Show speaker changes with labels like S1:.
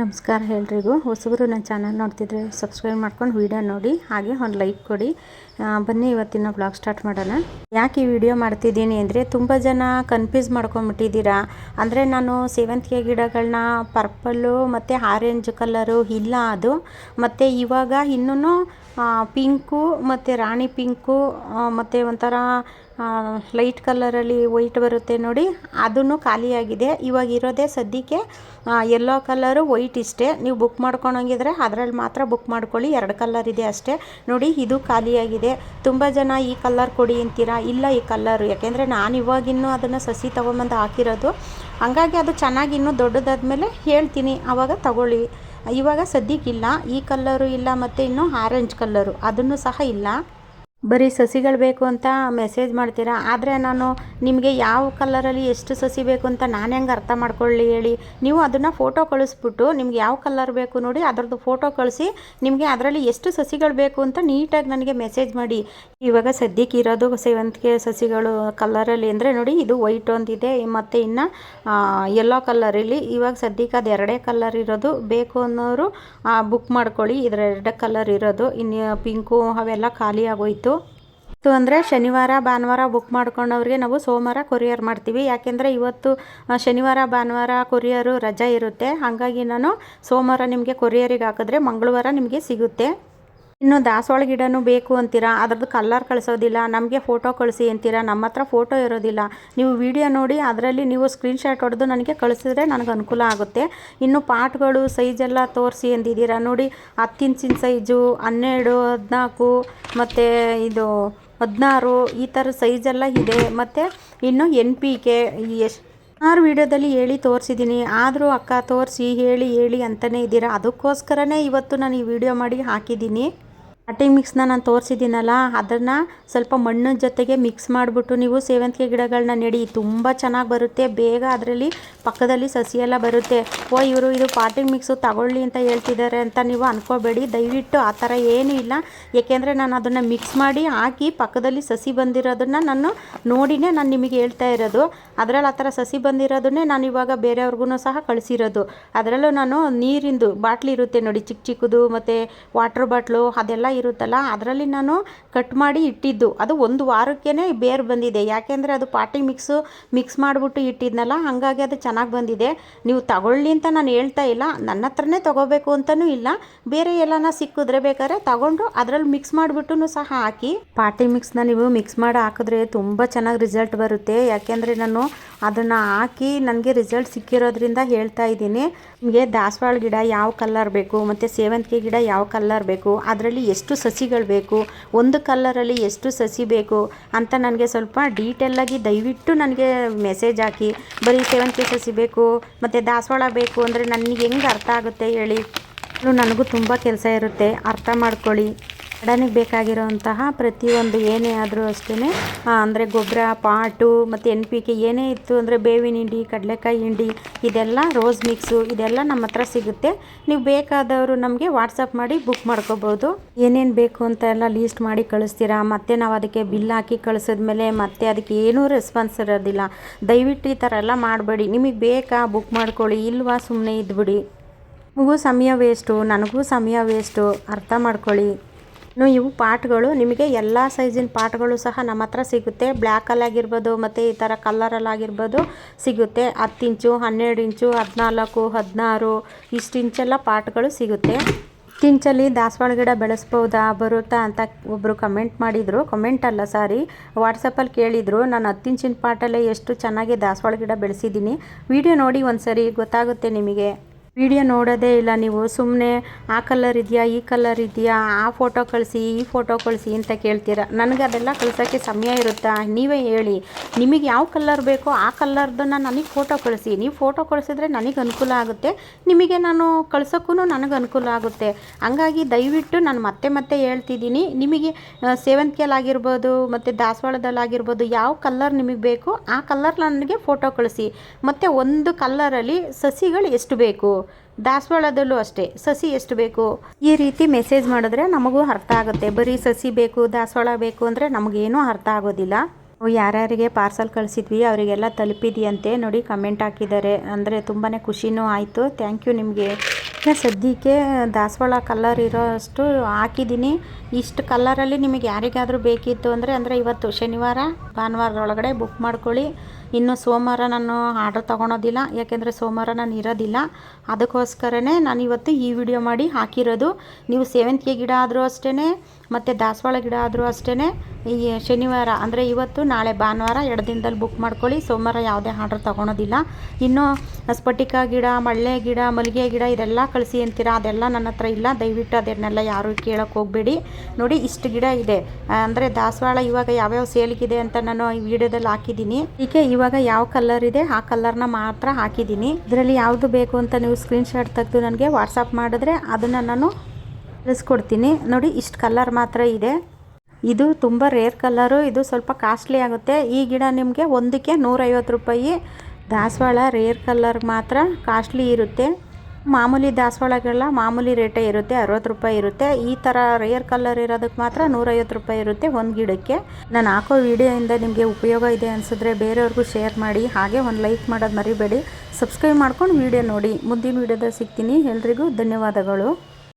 S1: ನಮಸ್ಕಾರ ಎಲ್ರಿಗೂ ಹೊಸಬರು ನನ್ನ ಚಾನಲ್ ನೋಡ್ತಿದ್ರೆ ಸಬ್ಸ್ಕ್ರೈಬ್ ಮಾಡ್ಕೊಂಡು ವೀಡಿಯೋ ನೋಡಿ, ಹಾಗೆ ಒಂದು ಲೈಕ್ ಕೊಡಿ. ಬನ್ನಿ ಇವತ್ತಿನ ಬ್ಲಾಗ್ ಸ್ಟಾರ್ಟ್ ಮಾಡೋಣ. ಯಾಕೆ ಈ ವಿಡಿಯೋ ಮಾಡ್ತಿದ್ದೀನಿ ಅಂದರೆ ತುಂಬ ಜನ ಕನ್ಫ್ಯೂಸ್ ಮಾಡ್ಕೊಂಬಿಟ್ಟಿದ್ದೀರಾ ಅಂದರೆ ನಾನು ಸೇವಂತಿಗೆ ಗಿಡಗಳನ್ನ ಪರ್ಪಲ್ಲು ಮತ್ತು ಆರೆಂಜ್ ಕಲರು ಇಲ್ಲ ಅದು. ಮತ್ತು ಇವಾಗ ಇನ್ನೂ ಪಿಂಕು ಮತ್ತು ರಾಣಿ ಪಿಂಕು ಮತ್ತು ಒಂಥರ ಲೈಟ್ ಕಲರಲ್ಲಿ ವೈಟ್ ಬರುತ್ತೆ ನೋಡಿ. ಅದನ್ನು ಖಾಲಿಯಾಗಿದೆ. ಇವಾಗ ಇರೋದೇ ಸದ್ಯಕ್ಕೆ ಎಲ್ಲೋ ಕಲರು ವೈಟ್ ಇಷ್ಟೇ. ನೀವು ಬುಕ್ ಮಾಡ್ಕೊಳಂಗಿದ್ರೆ ಅದರಲ್ಲಿ ಮಾತ್ರ ಬುಕ್ ಮಾಡ್ಕೊಳ್ಳಿ. ಎರಡು ಕಲರ್ ಇದೆ ಅಷ್ಟೇ. ನೋಡಿ, ಇದು ಖಾಲಿಯಾಗಿದೆ. ತುಂಬ ಜನ ಈ ಕಲರ್ ಕೊಡಿ ಅಂತೀರಾ? ಇಲ್ಲ ಈ ಕಲ್ಲರು ಯಾಕೆಂದರೆ ನಾನು ಇವಾಗಿನ್ನೂ ಅದನ್ನು ಸಸಿ ತೊಗೊಂಬಂದು ಹಾಕಿರೋದು. ಹಂಗಾಗಿ ಅದು ಚೆನ್ನಾಗಿ ಇನ್ನೂ ದೊಡ್ಡದಾದ್ಮೇಲೆ ಹೇಳ್ತೀನಿ. ಆವಾಗ ತಗೊಳ್ಳಿ. ಇವಾಗ ಸದ್ಯಕ್ಕಿಲ್ಲ ಈ ಕಲ್ಲರು ಇಲ್ಲ, ಮತ್ತು ಇನ್ನು ಆರೆಂಜ್ ಕಲ್ಲರು ಅದನ್ನು ಸಹ ಇಲ್ಲ. ಬರೀ ಸಸಿಗಳು ಬೇಕು ಅಂತ ಮೆಸೇಜ್ ಮಾಡ್ತೀರಾ? ಆದರೆ ನಾನು ನಿಮಗೆ ಯಾವ ಕಲರಲ್ಲಿ ಎಷ್ಟು ಸಸಿ ಬೇಕು ಅಂತ ನಾನು ಹೆಂಗೆ ಅರ್ಥ ಮಾಡ್ಕೊಳ್ಳಿ ಹೇಳಿ. ನೀವು ಅದನ್ನು ಫೋಟೋ ಕಳಿಸ್ಬಿಟ್ಟು ನಿಮ್ಗೆ ಯಾವ ಕಲರ್ ಬೇಕು ನೋಡಿ ಅದರದ್ದು ಫೋಟೋ ಕಳಿಸಿ ನಿಮಗೆ ಅದರಲ್ಲಿ ಎಷ್ಟು ಸಸಿಗಳು ಬೇಕು ಅಂತ ನೀಟಾಗಿ ನನಗೆ ಮೆಸೇಜ್ ಮಾಡಿ. ಇವಾಗ ಸದ್ಯಕ್ಕೆ ಇರೋದು ಸೇವಂತಿಗೆ ಸಸಿಗಳು ಕಲರಲ್ಲಿ ಅಂದರೆ ನೋಡಿ ಇದು ವೈಟ್ ಒಂದಿದೆ. ಮತ್ತು ಇನ್ನು ಯೆಲ್ಲೋ ಕಲರಲ್ಲಿ ಇವಾಗ ಸದ್ಯಕ್ಕೆ ಅದು ಎರಡೇ ಕಲರ್ ಇರೋದು. ಬೇಕು ಅನ್ನೋರು ಬುಕ್ ಮಾಡ್ಕೊಳ್ಳಿ. ಇದರ ಎರಡೇ ಕಲರ್ ಇರೋದು. ಇನ್ನು ಪಿಂಕು ಅವೆಲ್ಲ ಖಾಲಿ ಆಗೋಯಿತು. ಇತ್ತು ಅಂದರೆ ಶನಿವಾರ, ಭಾನುವಾರ ಬುಕ್ ಮಾಡ್ಕೊಂಡವ್ರಿಗೆ ನಾವು ಸೋಮವಾರ ಕೊರಿಯರ್ ಮಾಡ್ತೀವಿ. ಯಾಕೆಂದರೆ ಇವತ್ತು ಶನಿವಾರ, ಭಾನುವಾರ ಕೊರಿಯರು ರಜೆ ಇರುತ್ತೆ. ಹಾಗಾಗಿ ನಾನು ಸೋಮವಾರ ನಿಮಗೆ ಕೊರಿಯರಿಗೆ ಹಾಕಿದ್ರೆ ಮಂಗಳವಾರ ನಿಮಗೆ ಸಿಗುತ್ತೆ. ಇನ್ನು ದಾಸವಾಳ ಗಿಡನೂ ಬೇಕು ಅಂತೀರಾ? ಅದ್ರದ್ದು ಕಲ್ಲರ್ ಕಳಿಸೋದಿಲ್ಲ, ನಮಗೆ ಫೋಟೋ ಕಳಿಸಿ ಅಂತೀರಾ? ನಮ್ಮ ಹತ್ರ ಫೋಟೋ ಇರೋದಿಲ್ಲ. ನೀವು ವಿಡಿಯೋ ನೋಡಿ, ಅದರಲ್ಲಿ ನೀವು ಸ್ಕ್ರೀನ್ಶಾಟ್ ಹೊಡೆದು ನನಗೆ ಕಳಿಸಿದ್ರೆ ನನಗೆ ಅನುಕೂಲ ಆಗುತ್ತೆ. ಇನ್ನು ಪಾಟ್ಗಳು ಸೈಜೆಲ್ಲ ತೋರಿಸಿ ಅಂದಿದ್ದೀರಾ? ನೋಡಿ ಹತ್ತು ಇಂಚಿನ ಸೈಜು ಹನ್ನೆರಡು, ಹದಿನಾಲ್ಕು, ಮತ್ತು ಇದು ಹದಿನಾರು, ಈ ಥರ ಸೈಜೆಲ್ಲ ಇದೆ. ಮತ್ತು ಇನ್ನು ಎನ್ ಪಿ ಕೆ ಎಷ್ಟು ಆರು ವಿಡಿಯೋದಲ್ಲಿ ಹೇಳಿ ತೋರಿಸಿದ್ದೀನಿ. ಆದರೂ ಅಕ್ಕ ತೋರಿಸಿ, ಹೇಳಿ ಹೇಳಿ ಅಂತಲೇ ಇದ್ದೀರಾ? ಅದಕ್ಕೋಸ್ಕರನೇ ಇವತ್ತು ನಾನು ಈ ವಿಡಿಯೋ ಮಾಡಿ ಹಾಕಿದ್ದೀನಿ. ಪಾಟಿಂಗ್ ಮಿಕ್ಸ್ನ ನಾನು ತೋರಿಸಿದ್ದೀನಲ್ಲ, ಅದನ್ನು ಸ್ವಲ್ಪ ಮಣ್ಣಿನ ಜೊತೆಗೆ ಮಿಕ್ಸ್ ಮಾಡಿಬಿಟ್ಟು ನೀವು ಸೇವಂತಿಗೆ ಗಿಡಗಳನ್ನ ನೆಡಿ. ತುಂಬ ಚೆನ್ನಾಗಿ ಬರುತ್ತೆ. ಬೇಗ ಅದರಲ್ಲಿ ಪಕ್ಕದಲ್ಲಿ ಸಸಿ ಎಲ್ಲ ಬರುತ್ತೆ. ಓ, ಇವರು ಇದು ಪಾಟಿಂಗ್ ಮಿಕ್ಸು ತಗೊಳ್ಳಿ ಅಂತ ಹೇಳ್ತಿದ್ದಾರೆ ಅಂತ ನೀವು ಅನ್ಕೋಬೇಡಿ. ದಯವಿಟ್ಟು ಆ ಥರ ಏನೂ ಇಲ್ಲ. ಏಕೆಂದರೆ ನಾನು ಅದನ್ನು ಮಿಕ್ಸ್ ಮಾಡಿ ಹಾಕಿ ಪಕ್ಕದಲ್ಲಿ ಸಸಿ ಬಂದಿರೋದನ್ನು ನಾನು ನೋಡಿನೇ ನಾನು ನಿಮಗೆ ಹೇಳ್ತಾ ಇರೋದು. ಅದರಲ್ಲಿ ಆ ಥರ ಸಸಿ ಬಂದಿರೋದನ್ನೇ ನಾನು ಇವಾಗ ಬೇರೆಯವ್ರಿಗೂ ಸಹ ಕಳಿಸಿರೋದು. ಅದರಲ್ಲೂ ನಾನು ನೀರಿಂದು ಬಾಟ್ಲಿ ಇರುತ್ತೆ ನೋಡಿ ಚಿಕ್ಕ ಚಿಕ್ಕದು, ಮತ್ತು ವಾಟ್ರ್ ಬಾಟ್ಲು ಅದೆಲ್ಲ ಇರುತ್ತಲ್ಲ, ಅದರಲ್ಲಿ ನಾನು ಕಟ್ ಮಾಡಿ ಇಟ್ಟಿದ್ದು. ಅದು ಒಂದು ವಾರಕ್ಕೇ ಬೇರು ಬಂದಿದೆ. ಯಾಕೆಂದರೆ ಅದು ಪಾಟಿ ಮಿಕ್ಸು ಮಿಕ್ಸ್ ಮಾಡಿಬಿಟ್ಟು ಇಟ್ಟಿದ್ನಲ್ಲ, ಹಾಗಾಗಿ ಅದು ಚೆನ್ನಾಗಿ ಬಂದಿದೆ. ನೀವು ತಗೊಳ್ಳಿ ಅಂತ ನಾನು ಹೇಳ್ತಾ ಇಲ್ಲ. ನನ್ನ ಹತ್ರನೇ ತಗೋಬೇಕು ಅಂತಲೂ ಇಲ್ಲ. ಬೇರೆ ಎಲ್ಲನ ಸಿಕ್ಕಿದ್ರೆ ಬೇಕಾದ್ರೆ ತಗೊಂಡು ಅದರಲ್ಲಿ ಮಿಕ್ಸ್ ಮಾಡಿಬಿಟ್ಟು ಸಹ ಹಾಕಿ. ಪಾಟಿ ಮಿಕ್ಸ್ನ ನೀವು ಮಿಕ್ಸ್ ಮಾಡಿ ಹಾಕಿದ್ರೆ ತುಂಬ ಚೆನ್ನಾಗಿ ರಿಸಲ್ಟ್ ಬರುತ್ತೆ. ಯಾಕೆಂದರೆ ನಾನು ಅದನ್ನು ಹಾಕಿ ನನಗೆ ರಿಸಲ್ಟ್ ಸಿಕ್ಕಿರೋದ್ರಿಂದ ಹೇಳ್ತಾ ಇದ್ದೀನಿ. ನಿಮಗೆ ದಾಸವಾಳ ಗಿಡ ಯಾವ ಕಲ್ಲರ್ ಬೇಕು? ಮತ್ತು ಸೇವಂತಿಗೆ ಗಿಡ ಯಾವ ಕಲ್ಲರ್ ಬೇಕು? ಅದರಲ್ಲಿ ಎಷ್ಟು ಸಸಿಗಳು ಬೇಕು, ಒಂದು ಕಲ್ಲರಲ್ಲಿ ಎಷ್ಟು ಸಸಿ ಬೇಕು ಅಂತ ನನಗೆ ಸ್ವಲ್ಪ ಡೀಟೇಲಾಗಿ ದಯವಿಟ್ಟು ನನಗೆ ಮೆಸೇಜ್ ಹಾಕಿ. ಬರೀ ಸೇವಂತಿಗೆ ಸಸಿ ಬೇಕು, ಮತ್ತು ದಾಸವಾಳ ಬೇಕು ಅಂದರೆ ನನಗೆ ಹೆಂಗೆ ಅರ್ಥ ಆಗುತ್ತೆ ಹೇಳಿ. ನನಗೂ ತುಂಬ ಕೆಲಸ ಇರುತ್ತೆ. ಅರ್ಥ ಮಾಡ್ಕೊಳ್ಳಿ. ಗಾರ್ಡನಿಗೆ ಬೇಕಾಗಿರುವಂತಹ ಪ್ರತಿಯೊಂದು ಏನೇ ಆದರೂ ಅಷ್ಟೇ ಅಂದರೆ ಗೊಬ್ಬರ, ಪಾಟು, ಮತ್ತು ಎನ್ ಪಿ ಕೆ ಏನೇ ಇತ್ತು ಅಂದರೆ ಬೇವಿನ ಹಿಂಡಿ, ಕಡಲೆಕಾಯಿ ಹಿಂಡಿ, ಇದೆಲ್ಲ ರೋಸ್ ಮಿಕ್ಸು, ಇದೆಲ್ಲ ನಮ್ಮ ಹತ್ರ ಸಿಗುತ್ತೆ. ನೀವು ಬೇಕಾದವರು ನಮಗೆ ವಾಟ್ಸಪ್ ಮಾಡಿ ಬುಕ್ ಮಾಡ್ಕೋಬೋದು. ಏನೇನು ಬೇಕು ಅಂತ ಎಲ್ಲ ಲೀಸ್ಟ್ ಮಾಡಿ ಕಳಿಸ್ತೀರಾ? ಮತ್ತೆ ನಾವು ಅದಕ್ಕೆ ಬಿಲ್ ಹಾಕಿ ಕಳಿಸಿದ್ಮೇಲೆ ಮತ್ತೆ ಅದಕ್ಕೆ ಏನೂ ರೆಸ್ಪಾನ್ಸ್ ಇರೋದಿಲ್ಲ. ದಯವಿಟ್ಟು ಈ ಥರ ಎಲ್ಲ ಮಾಡಬೇಡಿ. ನಿಮಗೆ ಬೇಕಾ ಬುಕ್ ಮಾಡ್ಕೊಳ್ಳಿ, ಇಲ್ವಾ ಸುಮ್ಮನೆ ಇದ್ಬಿಡಿ. ನಿಮಗೂ ಸಮಯ ವೇಸ್ಟು ನನಗೂ ಸಮಯ ವೇಸ್ಟು ಅರ್ಥ ಮಾಡ್ಕೊಳ್ಳಿ. ಇವು ಪಾಟ್ಗಳು, ನಿಮಗೆ ಎಲ್ಲ ಸೈಜಿನ ಪಾಟ್ಗಳು ಸಹ ನಮ್ಮ ಹತ್ರ ಸಿಗುತ್ತೆ. ಬ್ಲ್ಯಾಕಲ್ಲಾಗಿರ್ಬೋದು ಮತ್ತು ಈ ಥರ ಕಲ್ಲರಲ್ಲಾಗಿರ್ಬೋದು ಸಿಗುತ್ತೆ. ಹತ್ತು ಇಂಚು, ಹನ್ನೆರಡು ಇಂಚು, ಹದಿನಾಲ್ಕು, ಹದಿನಾರು, ಇಷ್ಟು ಇಂಚೆಲ್ಲ ಪಾಟ್ಗಳು ಸಿಗುತ್ತೆ. ಇಂಚಲ್ಲಿ ದಾಸವಾಳ ಗಿಡ ಬೆಳೆಸ್ಬೋದಾ, ಬರುತ್ತಾ ಅಂತ ಒಬ್ಬರು ಕಮೆಂಟ್ ಮಾಡಿದರು. ಕಮೆಂಟ್ ಅಲ್ಲ ಸಾರಿ ವಾಟ್ಸಪ್ಪಲ್ಲಿ ಕೇಳಿದರು, ನಾನು ಹತ್ತು ಇಂಚಿನ ಪಾಟಲ್ಲೇ ಎಷ್ಟು ಚೆನ್ನಾಗಿ ದಾಸವಾಳ ಗಿಡ ಬೆಳೆಸಿದ್ದೀನಿ. ವಿಡಿಯೋ ನೋಡಿ ಒಂದು ಸರಿ ಗೊತ್ತಾಗುತ್ತೆ ನಿಮಗೆ. ವಿಡಿಯೋ ನೋಡೋದೇ ಇಲ್ಲ ನೀವು. ಸುಮ್ಮನೆ ಆ ಕಲರ್ ಇದೆಯಾ ಈ ಕಲರ್ ಇದೆಯಾ ಆ ಫೋಟೋ ಕಳಿಸಿ ಈ ಫೋಟೋ ಕಳಿಸಿ ಅಂತ ಕೇಳ್ತೀರ? ನನಗೆ ಅದೆಲ್ಲ ಕಳ್ಸೋಕ್ಕೆ ಸಮಯ ಇರುತ್ತಾ? ನೀವೇ ಹೇಳಿ. ನಿಮಗೆ ಯಾವ ಕಲರ್ ಬೇಕೋ ಆ ಕಲರ್ದನ್ನು ನನಗೆ ಫೋಟೋ ಕಳಿಸಿ. ನೀವು ಫೋಟೋ ಕಳಿಸಿದ್ರೆ ನನಗೆ ಅನುಕೂಲ ಆಗುತ್ತೆ. ನಿಮಗೆ ನಾನು ಕಳ್ಸೋಕ್ಕೂ ನನಗೆ ಅನುಕೂಲ ಆಗುತ್ತೆ. ಹಂಗಾಗಿ ದಯವಿಟ್ಟು ನಾನು ಮತ್ತೆ ಮತ್ತೆ ಹೇಳ್ತಿದ್ದೀನಿ. ನಿಮಗೆ ಆ, ಸೇವಂತಿಗೆಲಾಗಿರ್ಬೋದು ಮತ್ತು ದಾಸವಾಳದಲ್ಲಾಗಿರ್ಬೋದು ಯಾವ ಕಲ್ಲರ್ ನಿಮಗೆ ಬೇಕು ಆ ಕಲರ್ ನನಗೆ ಫೋಟೋ ಕಳಿಸಿ. ಮತ್ತು ಒಂದು ಕಲ್ಲರಲ್ಲಿ ಸಸಿಗಳು ಎಷ್ಟು ಬೇಕು? ದಾಸವಾಳದಲ್ಲೂ ಅಷ್ಟೇ. ಸಸಿ ಎಷ್ಟು ಬೇಕು? ಈ ರೀತಿ ಮೆಸೇಜ್ ಮಾಡಿದ್ರೆ ನಮಗೂ ಅರ್ಥ ಆಗುತ್ತೆ. ಬರೀ ಸಸಿ ಬೇಕು, ದಾಸವಾಳ ಬೇಕು ಅಂದರೆ ನಮಗೇನೂ ಅರ್ಥ ಆಗೋದಿಲ್ಲ. ಯಾರ್ಯಾರಿಗೆ ಪಾರ್ಸಲ್ ಕಳಿಸಿದ್ವಿ, ಅವರಿಗೆಲ್ಲ ತಲುಪಿದೆಯಂತೆ ನೋಡಿ ಕಮೆಂಟ್ ಹಾಕಿದ್ದಾರೆ. ಅಂದರೆ ತುಂಬಾ ಖುಷಿನೂ ಆಯಿತು. ಥ್ಯಾಂಕ್ ಯು ನಿಮಗೆ. ಸದ್ಯಕ್ಕೆ ದಾಸವಾಳ ಕಲರ್ ಇರೋಷ್ಟು ಹಾಕಿದ್ದೀನಿ. ಇಷ್ಟು ಕಲ್ಲರಲ್ಲಿ ನಿಮಗೆ ಯಾರಿಗಾದರೂ ಬೇಕಿತ್ತು ಅಂದರೆ ಅಂದರೆ ಇವತ್ತು ಶನಿವಾರ, ಭಾನುವಾರದೊಳಗಡೆ ಬುಕ್ ಮಾಡ್ಕೊಳ್ಳಿ. ಇನ್ನು ಸೋಮವಾರ ನಾನು ಆರ್ಡ್ರ್ ತೊಗೊಳೋದಿಲ್ಲ, ಯಾಕೆಂದರೆ ಸೋಮವಾರ ನಾನು ಇರೋದಿಲ್ಲ. ಅದಕ್ಕೋಸ್ಕರನೇ ನಾನು ಇವತ್ತು ಈ ವಿಡಿಯೋ ಮಾಡಿ ಹಾಕಿರೋದು. ನೀವು ಸೇವಂತಿಗೆ ಗಿಡ ಆದರೂ ಅಷ್ಟೇ ಮತ್ತು ದಾಸವಾಳ ಗಿಡ ಆದರೂ ಅಷ್ಟೇ ಈ ಶನಿವಾರ ಅಂದರೆ ಇವತ್ತು, ನಾಳೆ ಭಾನುವಾರ ಎರಡು ದಿನದಲ್ಲಿ ಬುಕ್ ಮಾಡ್ಕೊಳ್ಳಿ. ಸೋಮವಾರ ಯಾವುದೇ ಆರ್ಡ್ರ್ ತೊಗೊಳೋದಿಲ್ಲ. ಇನ್ನು ಸ್ಫಟಿಕ ಗಿಡ, ಮಳ್ಳೆ ಗಿಡ, ಮಲ್ಲಿಗೆ ಗಿಡ ಇದೆಲ್ಲ ಕಳಿಸಿ ಅಂತೀರಾ? ಅದೆಲ್ಲ ನನ್ನ ಹತ್ರ ಇಲ್ಲ. ದಯವಿಟ್ಟು ಅದನ್ನೆಲ್ಲ ಯಾರು ಕೇಳೋಕ್ಕೆ ಹೋಗಬೇಡಿ. ನೋಡಿ, ಇಷ್ಟು ಗಿಡ ಇದೆ. ಅಂದರೆ ದಾಸವಾಳ ಇವಾಗ ಯಾವ್ಯಾವ ಸೇಲ್ಗಿದೆ ಅಂತ ನಾನು ಈ ವಿಡಿಯೋದಲ್ಲಿ ಹಾಕಿದ್ದೀನಿ. ಹೀಗೆ ಇವಾಗ ಯಾವ ಕಲರ್ ಇದೆ, ಆ ಕಲರ್ನ ಮಾತ್ರ ಹಾಕಿದ್ದೀನಿ. ಇದರಲ್ಲಿ ಯಾವುದು ಬೇಕು ಅಂತ ನೀವು ಸ್ಕ್ರೀನ್ಶಾಟ್ ತೆಗೆದು ನನಗೆ ವಾಟ್ಸಪ್ ಮಾಡಿದ್ರೆ ಅದನ್ನು ನಾನು ಕಳಿಸ್ಕೊಡ್ತೀನಿ. ನೋಡಿ, ಇಷ್ಟು ಕಲರ್ ಮಾತ್ರ ಇದೆ. ಇದು ತುಂಬ ರೇರ್ ಕಲರು ಇದು ಸ್ವಲ್ಪ ಕಾಸ್ಟ್ಲಿ ಆಗುತ್ತೆ. ಈ ಗಿಡ ನಿಮಗೆ ಒಂದಕ್ಕೆ ನೂರೈವತ್ತು ರೂಪಾಯಿ. ದಾಸವಾಳ ರೇರ್ ಕಲರ್ ಮಾತ್ರ ಕಾಸ್ಟ್ಲಿ ಇರುತ್ತೆ. ಮಾಮೂಲಿ ದಾಸವಾಳಗೆಲ್ಲ ಮಾಮೂಲಿ ರೇಟೇ ಇರುತ್ತೆ, ಅರವತ್ತು ರೂಪಾಯಿ ಇರುತ್ತೆ. ಈ ಥರ ರೇರ್ ಕಲರ್ ಇರೋದಕ್ಕೆ ಮಾತ್ರ ನೂರೈವತ್ತು ರೂಪಾಯಿ ಇರುತ್ತೆ ಒಂದು ಗಿಡಕ್ಕೆ. ನಾನು ಹಾಕೋ ವಿಡಿಯೋಯಿಂದ ನಿಮಗೆ ಉಪಯೋಗ ಇದೆ ಅನಿಸಿದ್ರೆ ಬೇರೆಯವ್ರಿಗೂ ಶೇರ್ ಮಾಡಿ, ಹಾಗೆ ಒಂದು ಲೈಕ್ ಮಾಡೋದು ಮರಿಬೇಡಿ. ಸಬ್ಸ್ಕ್ರೈಬ್ ಮಾಡ್ಕೊಂಡು ವಿಡಿಯೋ ನೋಡಿ. ಮುಂದಿನ ವಿಡಿಯೋದಲ್ಲಿ ಸಿಗ್ತೀನಿ. ಎಲ್ರಿಗೂ ಧನ್ಯವಾದಗಳು.